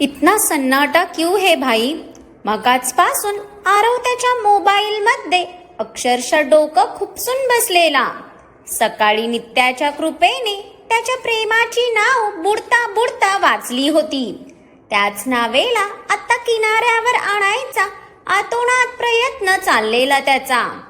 इतना सन्नाटा क्यू हे भाई? मगाचपासून आरव त्याच्या मोबाईलमध्ये अक्षरशः डोकं खुपसून बसलेला. सकाळी नित्याच्या कृपेने त्याच्या प्रेमाची नाव बुडता बुडता वाचली होती. त्याच नावेला आता किनाऱ्यावर आणायचा आतोनात प्रयत्न चाललेला त्याचा.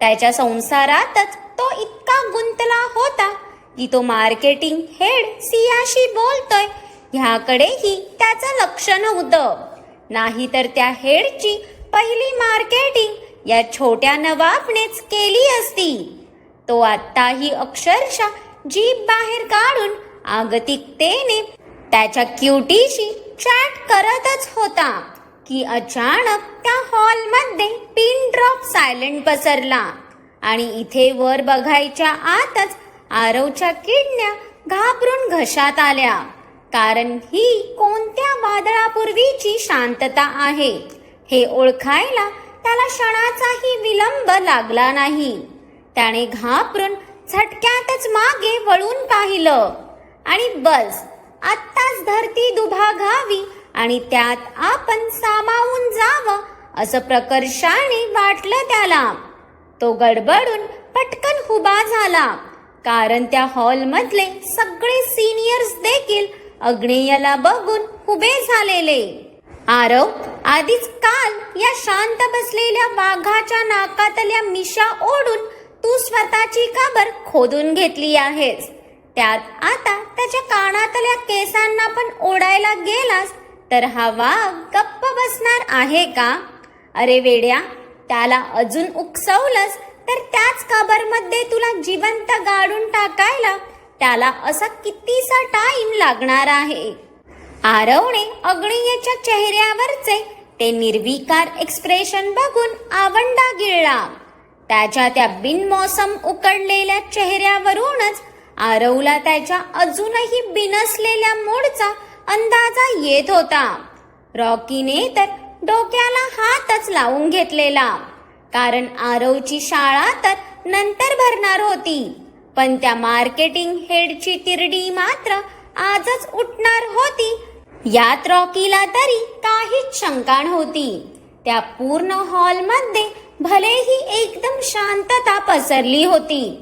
त्याच्या संसारातच तो इतका गुंतला होता की तो मार्केटिंग हेड सियाशी बोलतोय ह्याकडेही त्याचं लक्ष नव्हतं. नाहीतर त्या हेडची पहिली मार्केटिंग या छोट्या नवाबनेच केली असती. तो आत्ताही अक्षरशः जीप बाहेर काढून आगतिकतेने त्याच्या क्युटीशी चॅट करतच होता की अचानक त्या हॉलमध्ये पिन ड्रॉप सायलेंट पसरला आणि इथे वर बघायच्या आतच आरवच्या किडण्या घाबरून घशात आल्या. कारण ही कोणत्या वादळापूर्वीची शांतता आहे? हे ओळखायला त्याला क्षणाचाही विलंब लागला नाही. त्याने घाबरून झटक्यातच मागे वळून पाहिलं. आणि बस आत्ताच धरती दुभागावी आणि त्यात आपण सामावून जावं असं प्रकर्षाने वाटलं त्याला. तो गडबडून पटकन उभा झाला. कारण त्या हॉलमधले सगळे सिनियर्स देखील अग्नेयाला बघून उभे झालेले. आरव आधीच काल या शांत बसलेल्या वाघाच्या नाकातल्या मिशा ओढून तू स्वतःची काबर खोदून घेतली आहेस. त्यात आता त्याच्या कानातल्या केसांना पण ओढायला गेलास तर हा वाघ गप्प बसणार आहे का? अरे वेड्या त्याला अजून उकसवलंस तर त्याच काबरमध्ये तुला जिवंत गाडून टाकायला त्याला असा कितीसा टाइम लागणार आहे? आरवने अग्नियेच्या चेहऱ्यावरचे ते निर्विकार एक्सप्रेशन बघून आवंडा गिळला. त्याच्या त्या बिनमोसम उकडलेल्या चेहऱ्यावरूनच आरवला त्याच्या अजूनही बिनसलेल्या मूडचा अंदाजा येत होता. रॉकीने तर डोक्याला हातच लावून घेतलेला. कारण आरवची शाळा तर नंतर भरणार होती. पण त्या मार्केटिंग हेडची तिरडी मात्र आजच उठणार होती. यात रॉकीला तरी काहीच शंका नव्हती. त्या पूर्ण हॉलमध्ये भलेही एकदम शांतता पसरली होती.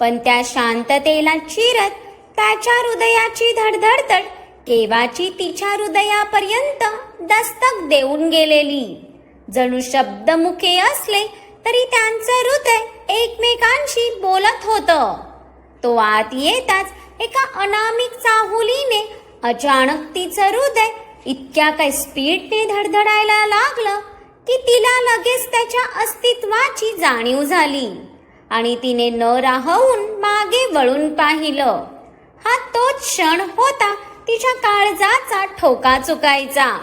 पण त्या शांततेला चिरत त्याच्या हृदयाची धडधडतड केवाची तिच्या हृदयापर्यंत दस्तक देऊन गेलेली. जणू शब्दमुखे असले तरी त्यांचं हृदय एकमेकांशी बोलत होतं. तो आत येताच एका अनामिक चाहुलीने अचानक तिचं हृदय इतक्या काय स्पीडने धडधडायला लागलं की तिला लगेच त्याच्या अस्तित्वाची जाणीव झाली. आणि तिने न राहून मागे वळून पाहिलं. हा तोच क्षण होता तिच्या काळजाचा ठोका चुकायचा.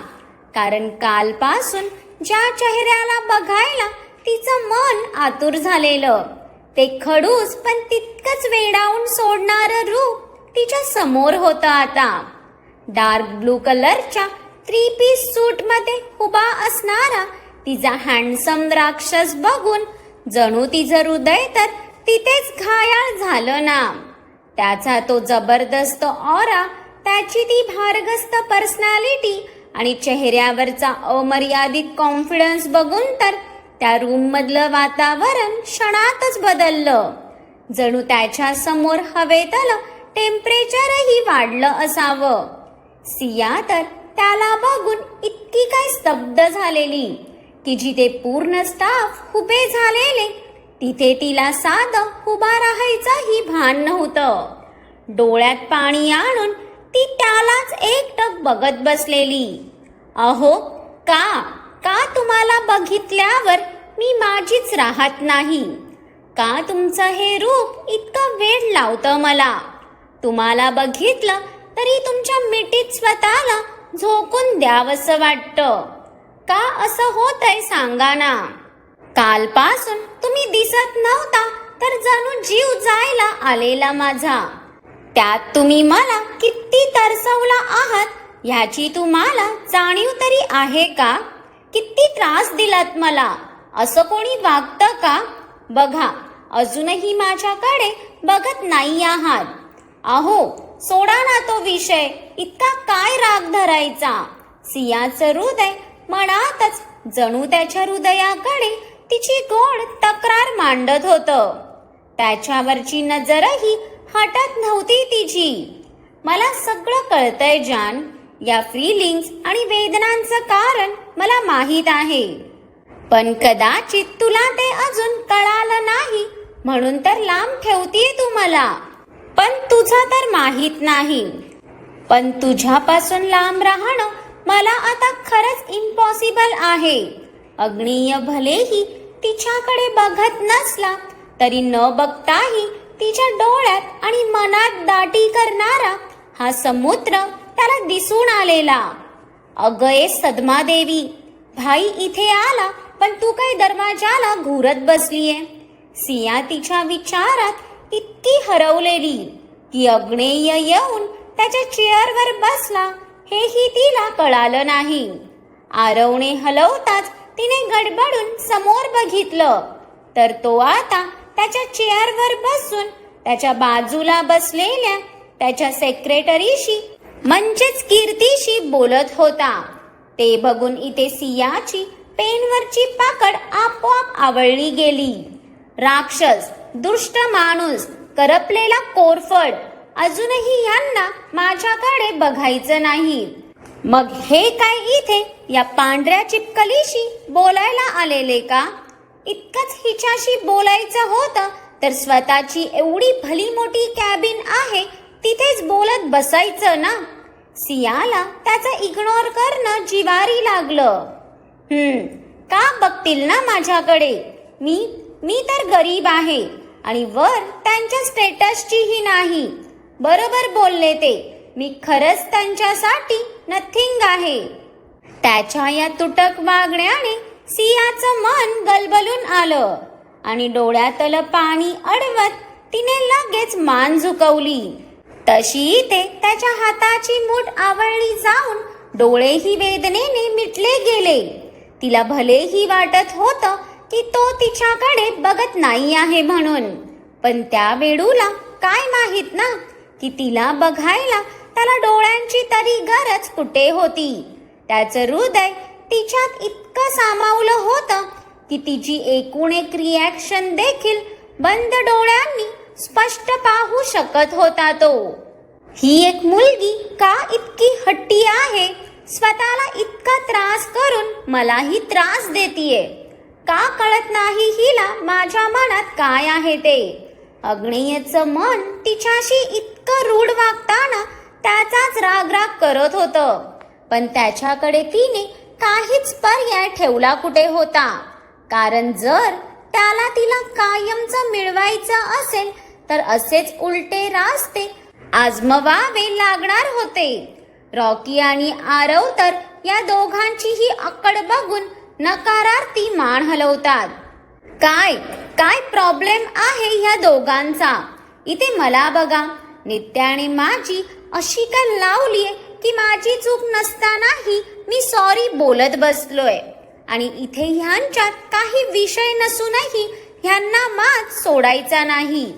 कारण कालपासून ज्या चेहऱ्याला बघायला तिचं मन आतुर झालेलं. ते खडूस पण तितकंच वेडावून सोडणारं रूप तिच्या समोर होतं आता. डार्क ब्लू कलरच्या थ्री पीस सूटमध्ये उभा असणारा तिचा हँडसम राक्षस बघून जणू तिचं हृदय तर तिथेच घायाळ झालं ना. त्याचा तो जबरदस्त ऑरा त्याची ती भारगस्त पर्सनॅलिटी आणि चेहऱ्यावरचा अमर्यादित कॉन्फिडन्स बघून तर त्या रूम मधलं वातावरण क्षणातच बदललं. जणू त्याच्यासमोर हवेतलं टेम्परेचरही वाढलं असावं. सिया तर त्याला बघून इतकी काय स्तब्ध झालेली. की जिथे पूर्ण स्टाफ उभे झालेले तिथे तिला साधं उभा राहायचंही भान नव्हतं. डोळ्यात पाणी आणून ती त्यालाच एकटक बघत बसलेली. अहो का? का तुम्हाला बघितल्यावर मी माझीच राहत नाही? का तुमचं हे रूप इतकं वेळ लावतं मला? तुम्हाला बघितलं तरी तुमच्या मिठीत स्वतःला झोकून द्यावंसं वाटतं. का असं होतंय सांगा ना. कालपासून तुम्ही दिसत नव्हता तर जणू जीव जायला आलेला माझा. त्यात तुम्ही मला किती तरसवला आहात ह्याची तुम्हाला जाणीव तरी आहे का? किती त्रास दिलात मला? असं कोणी वागतं का? बघा अजूनही माझ्याकडे बघत नाही आहात. अहो सोडा ना तो विषय. इतका काय राग धरायचा? सियाचं हृदय मनातच जणू त्याच्या हृदयाकडे तिची गोड तक्रार मांडत होतं. त्याच्यावरची नजरही हटत नव्हती तिची. मला सगळं कळतंय जान. या फिलिंग्स आणि वेदनांचं कारण मला माहीत आहे. पण कदाचित तुला ते अजून कळालं नाही म्हणून तर लांब ठेवतीये तू मला. पण तुझं तर माहीत नाही. पण तुझ्यापासून लांब राहणं मला आता खरंच इम्पॉसिबल आहे. अग्नीय भलेही तिच्याकडे बघत नसला तरी न बघताही तिच्या डोळ्यात आणि मनात दाटी करणारा हा समुद्र त्याला दिसून आलेला. अगये सदमा देवी भाई इथे आला पण तू काही दरवाजाला घुरत बसलीये? सिया तिच्या विचारात इतकी हरवलेली की अग्नेय येऊन त्याच्या चेअरवर बसला हेही तिला कळालं नाही. आरवणे हलवताच तिने गडबडून समोर बघितलं तर तो आता त्याच्या चेअरवर बसून त्याच्या बाजूला बसलेल्या त्याच्या सेक्रेटरीशी म्हणजेच कीर्तीशी बोलत होता. ते बघून इथे सियाची पेनवरची पाकड आपोआप आवळली गेली. राक्षस दुष्ट माणूस करपलेला कोरफड अजूनही यांना माझ्याकडे बघायचं नाही. मग हे काय इथे या पांढऱ्या चिपकलीशी बोलायला आलेले का? इतकंच हिच्याशी बोलायचं होतं तर स्वतःची एवढी भली मोठी कॅबिन आहे तिथेच बोलत बसायचं ना. सियाला त्याचं इग्नोर करणं जिवारी लागलं. हम्म का बघतील ना माझ्याकडे? मी मी तर गरीब आहे आणि वर त्यांच्या स्टेटसचीही नाही. बरोबर बोलले ते. मी खरंच त्यांच्यासाठी नथिंग आहे. त्याच्या या तुटक वागण्याने सियाचं मन गलबलून आलं आणि डोळ्यातलं पाणी अडवत तिने लगेच मान झुकवली. तशी ते त्याच्या हाताची मूठ आवळली जाऊन डोळेही वेदनेने मिटले गेले. तिला भलेही वाटत होतं की तो तिच्याकडे बघत नाही आहे म्हणून. पण त्या वेडूला काय माहीत ना की तिला बघायला त्याला डोळ्यांची तरी गरज कुठे होती? त्याचं हृदय तिच्यात इतकं सामावलं होतं की तिची एकूण एक रिॲक्शन देखील बंद डोळ्यांनी स्पष्ट पाहू शकत होता तो. ही एक मुलगी का इतकी हट्टी आहे? स्वतःला इतका त्रास करून मलाही त्रास देतीये. का कळत नाही हिला माझ्या मनात काय आहे ते? अग्नियेचं मन तिच्याशी इतकं रूढ वागताना त्याचाच राग राग करत होतं. पण त्याच्याकडे तिने काहीच पर्याय ठेवला कुठे होता? कारण जर त्याला तिला कायमचं मिळवायचं असेल तर असेच उलटे रास्ते. आजमवावे लागणार होते. रॉकी आणि आरव तर या दोघांचीही आकड बघून नकारार्थी मान हलवतात. काय काय प्रॉब्लेम आहे ह्या दोघांचा? इथे मला बघा. नित्याने माझी अशी का लावलीये की माझी चूक नसतानाही मी सॉरी बोलत बसलोय. आणि इथे ह्यांच्यात काही विषय नसूनही ह्यांना मात सोडायचा नाही.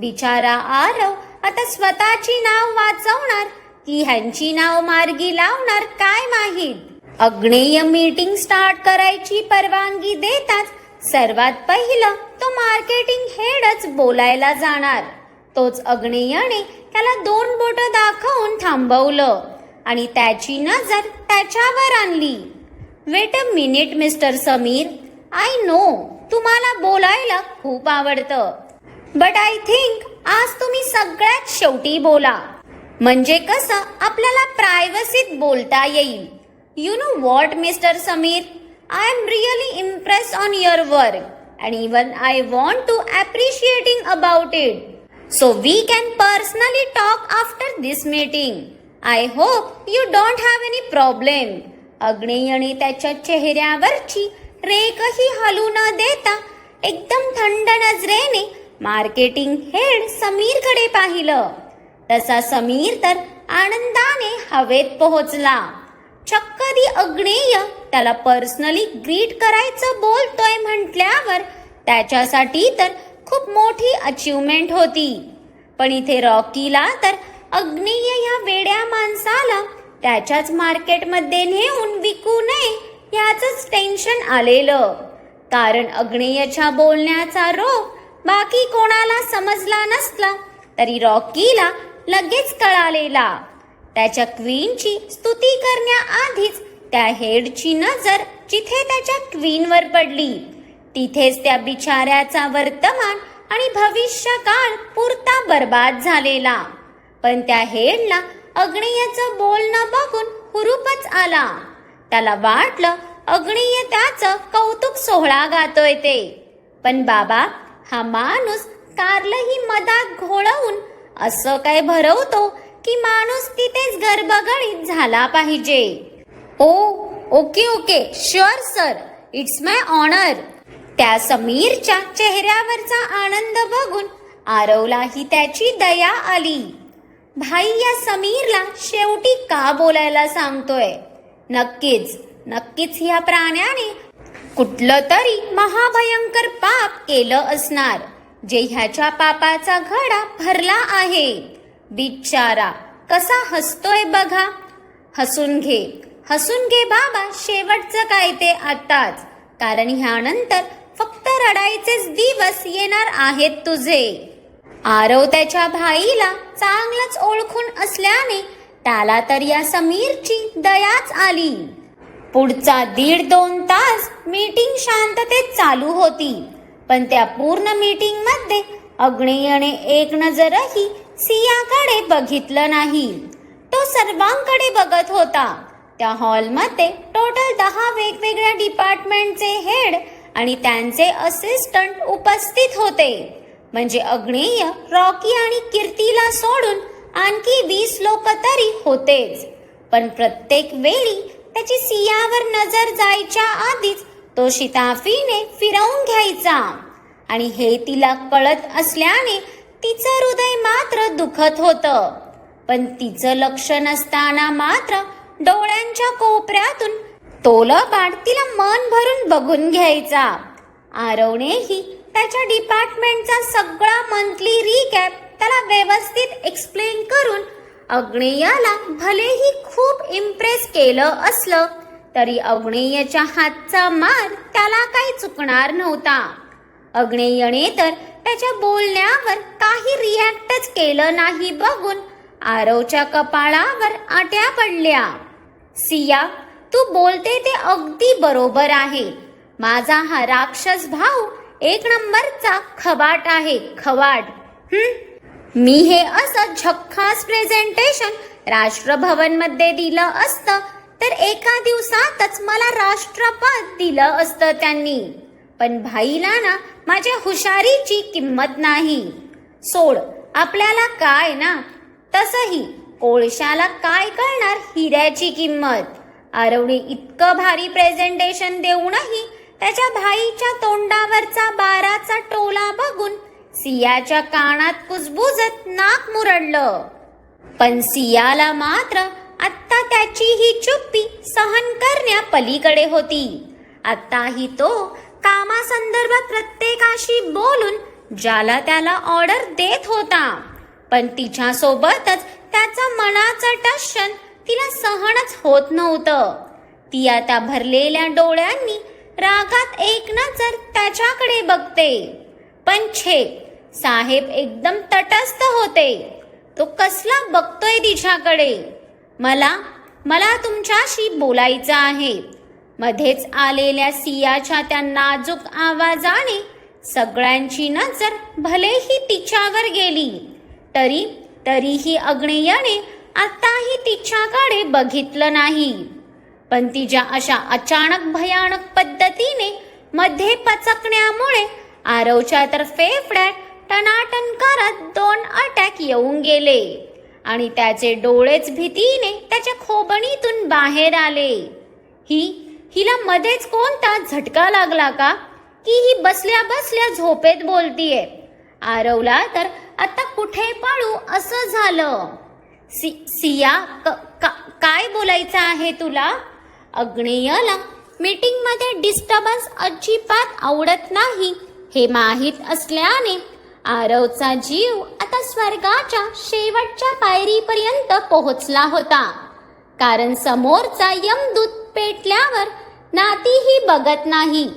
बिचारा आरव आता स्वतःची नाव वाचवणार. की ह्यांची नाव मार्गी लावणार काय माहीत? अग्नेय मीटिंग स्टार्ट करायची परवानगी देताच सर्वात पहिलं तो मार्केटिंग हेडच बोलायला जाणार. तोच अग्नेयने त्याला दोन बोट दाखवून थांबवलं आणि त्याची नजर त्याच्यावर आणली. Wait a minute mister Sameer I know तुम्हाला बोलायला खूप आवडतं. बट आय थिंक आज तुम्ही सगळ्यात शेवटी बोला. म्हणजे कसं आपल्याला प्रायव्हसीत बोलता येईल. You know what mister Sameer I am really impress on your work and even I want to appreciating about it so we can personally talk after this meeting I hope you don't have any problem अग्नेयने त्याच्या चेहऱ्यावरची रेखही हलू न देता एकदम थंड नजरेने marketing head समीरकडे पाहिलं. तसा समीर तर आनंदाने हवेत पोहोचला. चक्क दी अग्नेय त्याला पर्सनली ग्रीट करायचं बोलतोय म्हटल्यावर त्याच्यासाठी तर खूप मोठी अचिव्हमेंट होती. पण इथे रॉकीला तर अग्नेय ह्या वेड्या माणसाला त्याच्याच मार्केटमध्ये नेऊन विकू नये याचंच टेन्शन आलेलं. कारण अग्नेयच्या बोलण्याचा रोग बाकी कोणाला समजला नसला तरी रॉकीला लगेच कळालेला. त्याच्या क्वीनची स्तुती करण्याआधीच त्या हेडची नजर जिथे त्याच्या क्वीनवर पडली तिथेच त्या बिचाऱ्याचा वर्तमान आणि भविष्य काळ पुरता बर्बाद झालेला. पण त्या हेडला अग्नियाचं बोलणं बघून हुरूपच आला. त्याला वाटलं अग्निय त्याचं कौतुक सोहळा गातोय ते. पण बाबा हा माणूस कारलंही मधात घोळवून असं काय भरवतो की माणूस तिथेच गर्भगळीत झाला पाहिजे. ओ okay okay sure sir it's my honour त्या समीरच्या चेहऱ्यावरचा आनंद बघून आरवलाही त्याची दया आली. भाई या समीरला शेवटी का बोलायला सांगतोय? नक्कीच नक्कीच ह्या प्राण्याने कुठलं तरी महाभयंकर पाप केलं असणार जे ह्याच्या पापाचा घडा भरला आहे. बिचारा कसा हसतोय बघा. हसून घे हसून घे बाबा शेवटचं काय ते आताच कारण ह्यानंतर फक्त रडायचेच दिवस येणार आहेत तुझे. आरव त्याच्या भाईला चांगलंच ओळखून असल्याने त्याला तर या समीरची दयाच आली. पुढचा दीड दोन तास मीटिंग शांततेत चालू होती. पण त्या पूर्ण मीटिंगमध्ये अग्नेयने एक नजरही सियाकडे बघितलं नाही. तो सर्वांकडे बघत होता. त्या हॉलमध्ये टोटल दहा वेगवेगळ्या डिपार्टमेंटचे हेड आणि त्यांचे असिस्टंट उपस्थित होते. म्हणजे अग्नेय रॉकी आणि कीर्तीला सोडून आणखी वीस लोक तरी होतेच. पण प्रत्येक वेळी त्याची सियावर नजर जायच्या आधीच तो शिताफीने फिरवून घ्यायचा. आणि हे तिला कळत असल्याने तिचं हृदय मात्र दुखत होतं. पण तिचं लक्ष नसताना मात्र डोळ्यांच्या कोपऱ्यातून तोलबाड तिला मन भरून बघून घ्यायचा. आरवनेही त्याच्या डिपार्टमेंटचा सगळा मंथली रिकॅप त्याला व्यवस्थित एक्सप्लेन करून अग्नेयाला भलेही खूप इम्प्रेस केलं असलं तरी अग्नेयच्या हातचा मार त्याला काही चुकणार नव्हता. अग्नेयने तर त्याच्या बोलण्यावर काही रिॲक्टच केलं नाही बघून आरवच्या कपाळावर आट्या पडल्या. सिया तू बोलते ते अगदी बरोबर आहे. माझा हा राक्षस भाऊ एक नंबरचा खवाट आहे खवाट हम्म मी हे असं झक्कास प्रेझेंटेशन राष्ट्रभवनमध्ये दिलं असतं. तर एका दिवसातच मला राष्ट्रपद दिलं असतं त्यांनी. पण भाईला ना माझ्या हुशारीची किंमत नाही. सोड आपल्याला काय ना? तसही कोळशाला काय कळणार हिऱ्याची किंमत? आरवने इतकं भारी प्रेझेंटेशन देऊनही त्याच्या भाईच्या तोंडावरचा बाराचा टोला बघून सियाच्या कानात कुजबुजत नाक मुरडलं. पण सियाला मात्र आत्ता त्याची ही चुप्पी सहन करण्या पलीकडे होती. आत्ताही तो कामासंदर्भात प्रत्येकाशी बोलून ज्याला त्याला ऑर्डर देत होता. पण तिच्या सोबतच त्याचं मनाचं टशन तिला सहनच होत नव्हतं. ती आता भरलेल्या डोळ्यांनी रागात एक नजर त्याच्याकडे बघते. पण छे साहेब एकदम तटस्थ होते. तो कसला बघतोय तिच्याकडे. मला मला तुमच्याशी बोलायचं आहे. मध्येच आलेल्या सियाच्या त्या नाजूक आवाजाने सगळ्यांची नजर भलेही तिच्यावर गेली. तरी तरीही अग्नेयाने आताही तिच्याकडे बघितलं नाही. पण तिच्या अशा अचानक भयानक पद्धतीने मध्ये पचकण्यामुळे आरवच्या तर फेफड्यात टनाटन करत दोन अटॅक येऊन गेले. आणि त्याचे डोळेच भीतीने त्याच्या खोबणीतून बाहेर आले. ही हिला मध्येच कोणता झटका लागला का? की ही बसल्या बसल्या झोपेत बोलतीये. आरवला तर आता कुठे पळू असं झालं. सि सिया क- का- काय बोलायचं आहे तुला? अग्नेयला मीटिंगमध्ये डिस्टर्बन्स अजिबात आवडत नाही. हे माहीत असल्याने आरवचा जीव आता स्वर्गाच्या शेवटच्या पायरीपर्यंत पोहोचला होता. कारण समोरचा यमदूत पेटल्यावर नातीही बघत नाही.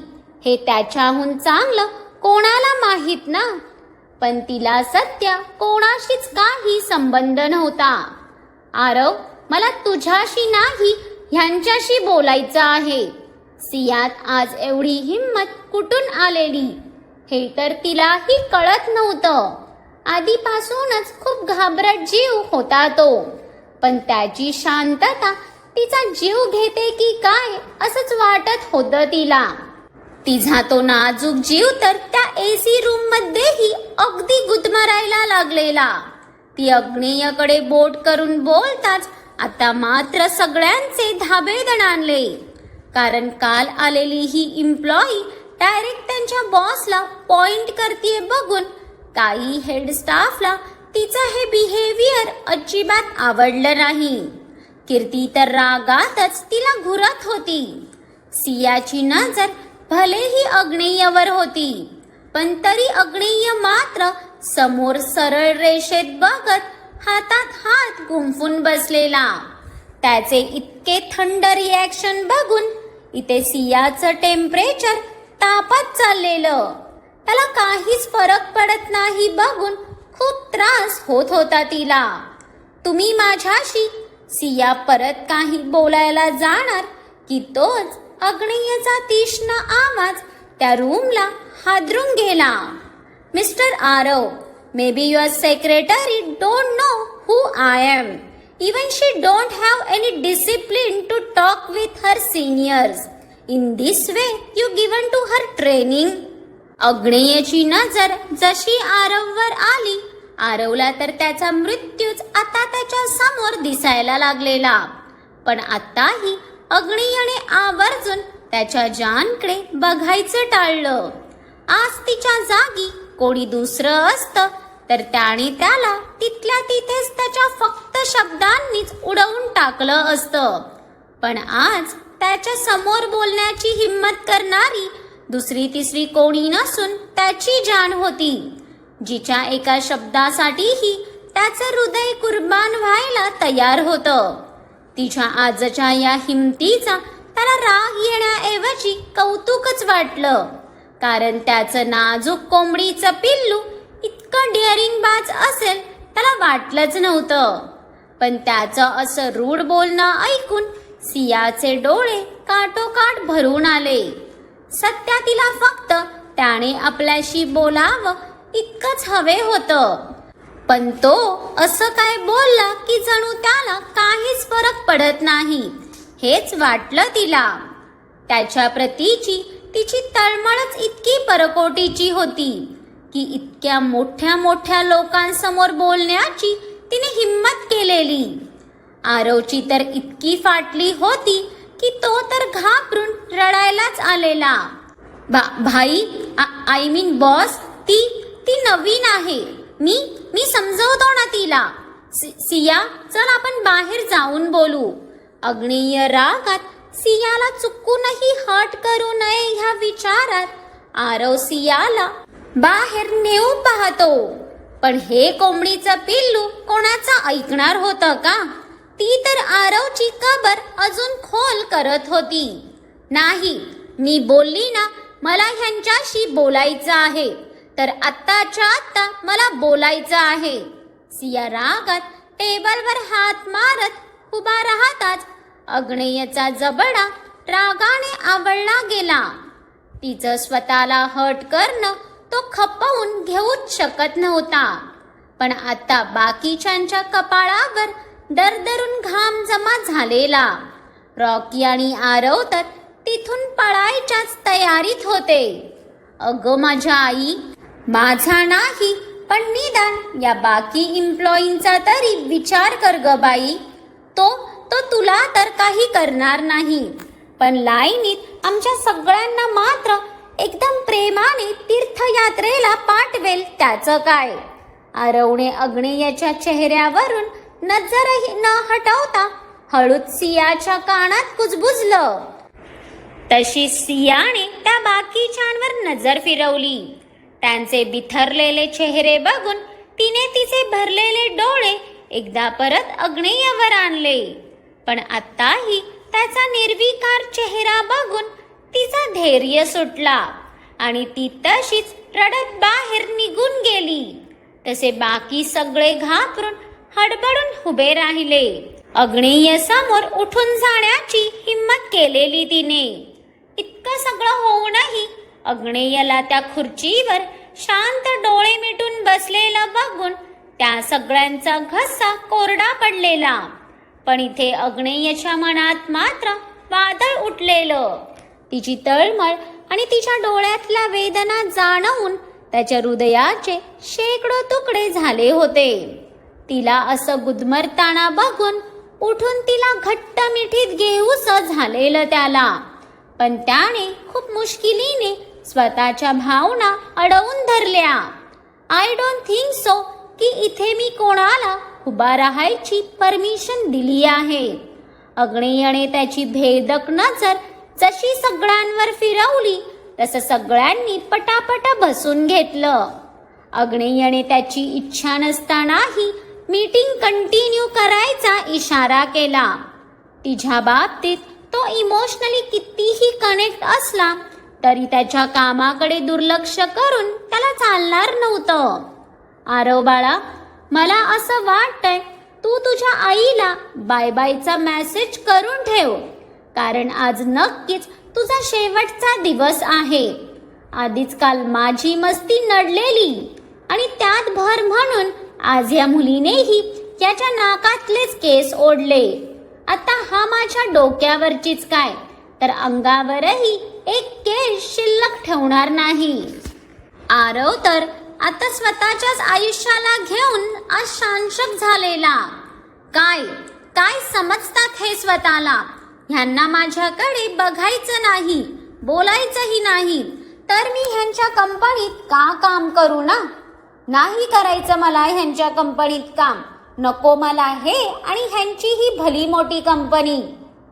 हे त्याच्याहून चांगलं कोणाला माहीत ना? पण तिला सत्य कोणाशीच काही संबंध नव्हता. आरव मला तुझ्याशी नाही ह्यांच्याशी बोलायचं आहे. सियात आज एवढी हिंमत कुठून आलेली? हे तर तिलाही कळत नव्हतं. आधीपासूनच खूप घाबरट जीव होता तो. पण त्याची शांतता तिचा जीव घेते की काय असंच वाटत होतं तिला. तिचा तो नाजूक जीव तर त्या एसी रूम मध्येही अगदी गुदमरायला लागलेला. ती अग्नेयकडे बोट करून बोलताच आता मात्र सगळ्यांचे धाबे दणानले कारण काल आलेली ही इम्प्लॉई डायरेक्ट त्यांच्या बॉसला पॉइंट करते बघून. काही हेड स्टाफला तिचं हे बिहेवियर अजिबात आवडलं नाही. कीर्ती तर रागातच तिला घुरत होती. सियाची नजर भलेही अग्नेयवर होती पण तरी अग्नेय मात्र समोर सरळ रेषेत बघत हातात हात गुंफून बसलेला. त्याचे इतके थंड रिॲक्शन बघून इथे सियाचं टेम्परेचर तापत चाललेलं. त्याला काहीच फरक पडत नाही बघून खूप त्रास होत होता तिला. तुम्ही माझ्याशी सिया परत काही बोलायला जाणार की तोच अग्नेयचा तीक्ष्ण आवाज त्या रूमला हादरून गेला. Mister Aarav may be your secretary don't know who I am even she don't have any discipline to talk with her seniors in this way you given to her training अग्नेयची नजर जशी आरववर आली आरवला तर त्याचा मृत्यूच आता त्याच्यासमोर दिसायला लागलेला. पण आताही अग्नेयने आवर्जून त्याच्या जानकडे बघायचं टाळलं. आज तिच्या जागी कोणी दुसरं असतं तर त्याने त्याला तिथल्या तिथेच त्याच्या फक्त शब्दांनीच उडवून टाकलं असतं. पण आज त्याच्यासमोर बोलण्याची हिंमत करणारी दुसरी तिसरी कोणी नसून त्याची जान होती. जिच्या एका शब्दासाठीही त्याचं हृदय कुर्बान व्हायला तयार होतं. तिच्या आजच्या या हिमतीचा त्याला राग येण्याऐवजी कौतुकच वाटलं. कारण त्याचं नाजूक कोंबडीचं पिल्लू इतकं डेअरिंग बाज असेल त्याला वाटलंच नव्हतं. पण त्याचं असं रूढ बोलणं ऐकून सियाचे डोळे काटोकाट भरून आले. सत्या तिला फक्त त्याने आपल्याशी बोलावं इतकंच हवे होतं. पण तो असं काय बोलला की जणू त्याला काहीच फरक पडत नाही. हेच वाटलं तिला. त्याच्या प्रतीची तिची तळमळच इतकी परकोटीची होती की इतक्या मोठ्या मोठ्या लोकांसमोर बोलण्याची तिने हिंमत केलेली. आरवची तर इतकी फाटली होती की तो तर घाबरून रडायलाच आलेला. बा भाई आय मीन बॉस ती ती नवीन आहे. मी मी समजवतो ना तिला. सि- सिया चल आपण बाहेर जाऊन बोलू. अग्नीय रागात सियाला चुकूनही हट करू नये ह्या विचारात आरव सियाला बाहेर नेऊ पाहतो. पण हे कोंबडीचं पिल्लू कोणाचं ऐकणार होतं का? ती तर आरवची कबर अजून खोल करत होती. नाही मी बोलली ना मला ह्यांच्याशी बोलायचं आहे. तर आत्ताच्या आत्ता मला बोलायचं आहे. सिया रागात टेबलवर हात मारत उभा राहताच अग्नेयचा जबडा रागाने आवडला गेला. तिचं स्वतःला हट करणं तो खपवून घेऊच शकत नव्हता. पण आता बाकीच्यांच्या कपाळावर दरदरून घाम जमा झालेला. रॉकी आणि आरव तर तिथून पळायच्याच तयारीत होते. अगं माझ्या आई माझा नाही पण निदान या बाकी इम्प्लॉईंचा तरी विचार कर ग बाई. तो तो तुला तर काही करणार नाही. पण लाईनीत आमच्या सगळ्यांना मात्र एकदम प्रेमाने तीर्थयात्रेला पाठवेल त्याचं काय? आरवणे अग्नेयाच्या चेहऱ्यावरून नजरही न हटवता हळूच सियाच्या कानात कुजबुजलं. तशी सियाने त्या बाकीच्यांवर नजर फिरवली. त्यांचे बिथरलेले चेहरे बघून तिने तिचे भरलेले डोळे एकदा परत अग्नेयावर आणले. पण आताही त्याचा निर्विकार चेहरा बघून तिचा धैर्य सुटला आणि ती तशीच रडत बाहेर निघून गेली. तसे बाकी सगळे घाबरून हडबडून उभे राहिले. अग्नेय समोर उठून जाण्याची हिंमत केलेली तिने. इतकं सगळं होऊनही अग्नेयला त्या खुर्चीवर शांत डोळे मिटून बसलेलं बघून त्या सगळ्यांचा घसा कोरडा पडलेला. पण इथे अग्नेयच्या मनात मात्र वादळ उठलेलं. तिची तळमळ आणि तिच्या डोळ्यातल्या वेदना जाणवून त्याच्या हृदयाचे शेकडो तुकडे झाले होते. तिला असं गुदमरताना बघून उठून तिला घट्ट मिठीत घेऊस झालेलं त्याला. पण त्याने खूप मुश्किलीने स्वतःच्या भावना अडवून धरल्या. आय डोंट थिंक सो की इथे मी कोणाला उभा राहायची परमिशन दिली आहे. अग्नेयने त्याची भेदक नजर जशी सगळ्यांवर फिरवली तसं सगळ्यांनी पटापट बसून घेतलं. अग्नेयने त्याची इच्छा नसतानाही मीटिंग कंटिन्यू करायचा इशारा केला. तिच्या बाबतीत तो इमोशनली कितीही कनेक्ट असला तरी त्याच्या कामाकडे दुर्लक्ष करून त्याला चालणार नव्हतं. आरव बाळा मला असं वाटतंय तू तुझ्या आईला बाय बायचा मेसेज करून ठेव कारण आज नक्कीच तुझा शेवटचा दिवस आहे. आधीच काल माझी मस्ती नडलेली आणि त्यात भर म्हणून आज या मुलीनेही याच्या नाकातलेच केस ओढले. आता हा माझ्या डोक्यावरचीच काय? तर अंगावरही एक केस शिल्लक ठेवणार नाही. आरव तर आता स्वतःच्याच आयुष्याला घेऊन आज शांशक झालेला. काय? काय समजतात हे स्वतःला? ह्यांना माझ्याकडे बघायचं नाही बोलायचंही नाही. तर मी ह्यांच्या कंपनीत का काम करू ना? नाही करायचं मला ह्यांच्या कंपनीत काम. नको मला हे आणि ह्यांची ही भली मोठी कंपनी.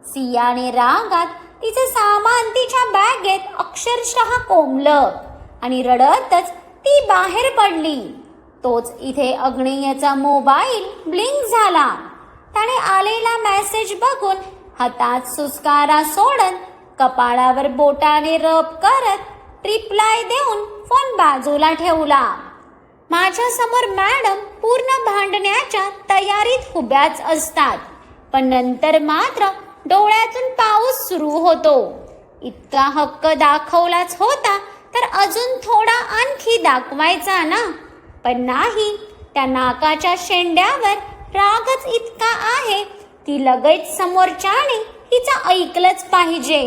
सियाने रागात तिचं सामान तिच्या बॅगेत अक्षरशः कोंबलं आणि रडतच ती बाहेर पडली. तोच इथे अग्नेयचा मोबाईल ब्लिंक झाला. त्याने आलेला मेसेज बघून हातात सुस्कारा सोडत कपाळावर बोटाने रब करत रिप्लाय देऊन फोन बाजूला ठेवला. माझ्यासमोर मॅडम पूर्ण भांडण्याच्या तयारीत उभ्याच असतात. पण नंतर मात्र डोळ्यातून पाऊस सुरू होतो. इतका हक्क दाखवलाच होता तर अजून थोडा आणखी दाखवायचा ना? पण नाही त्या नाकाच्या शेंड्यावर रागच इतका आहे ती लगेच समोरच्याने हिचं ऐकलंच पाहिजे.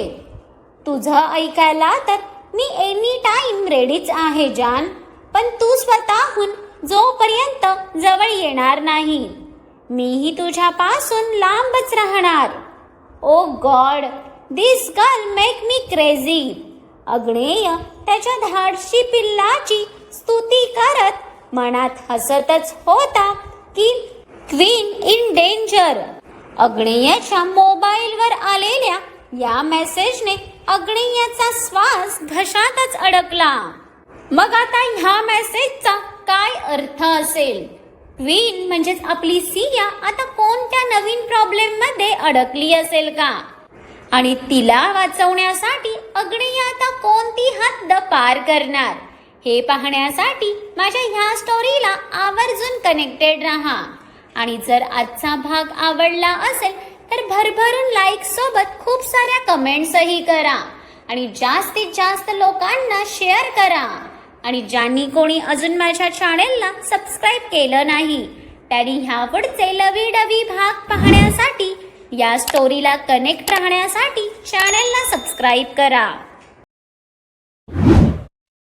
तुझं ऐकायला तर मी एनी टाइम रेडीच आहे जान. पण तू स्वतःहून जोपर्यंत जवळ येणार नाही मीही तुझ्यापासून लांबच राहणार. ओ god this girl make me crazy Agney त्याच्या धाडशी पिल्लाची स्तुती करत मनात हसतच होता की क्वीन इन डेंजर अग्नेयाच्या मोबाईलवर आलेल्या या मेसेजने अग्नेयाचा श्वास घशातच अडकला. मग आता ह्या मेसेजचा काय अर्थ असेल? क्वीन म्हणजेच आपली सिया आता कोणत्या नवीन प्रॉब्लेममध्ये अडकली असेल का? आणि तिला वाचवण्यासाठी अग्नेय आता कोणती हद्द पार करणार? हे पाहण्यासाठी माझ्या ह्या स्टोरीला आवर्जून कनेक्टेड राहा. आणि जर आजचा भाग आवडला असेल तर भरभरून लाईक सोबत खूप साऱ्या कमेंट्सही करा. आणि जास्तीत जास्त लोकांना शेअर करा. आणि ज्यांनी कोणी अजून माझ्या चॅनेलला सबस्क्राईब केलं नाही त्यांनी ह्या पुढचे लवी डवी भाग पाहण्यासाठी या स्टोरीला कनेक्ट राहण्यासाठी चॅनेलला सबस्क्राईब करा.